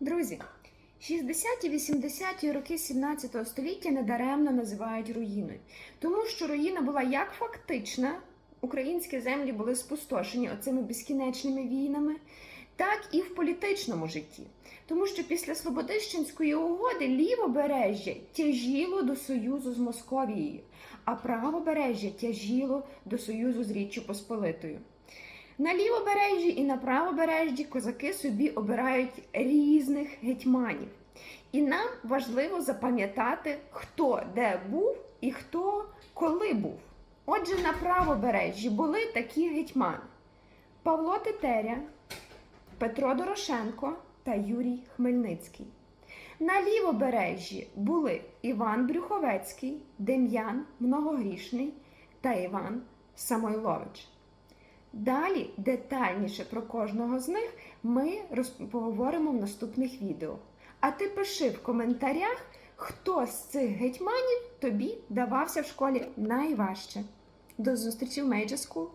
Друзі, 60-80-ті роки 17 століття недаремно називають руїною, тому що руїна була як фактична, українські землі були спустошені оцими безкінечними війнами, так і в політичному житті. Тому що після Слободищенської угоди лівобережжя тяжіло до союзу з Московією, а правобережжя тяжіло до союзу з Річчю Посполитою. На лівобережжі і на правобережжі козаки собі обирають різних гетьманів. І нам важливо запам'ятати, хто де був і хто коли був. Отже, на правобережжі були такі гетьмани: Павло Тетеря, Петро Дорошенко та Юрій Хмельницький. На лівобережжі були Іван Брюховецький, Дем'ян Многогрішний та Іван Самойлович. Далі детальніше про кожного з них ми поговоримо в наступних відео. А ти пиши в коментарях, хто з цих гетьманів тобі давався в школі найважче. До зустрічі в Major School!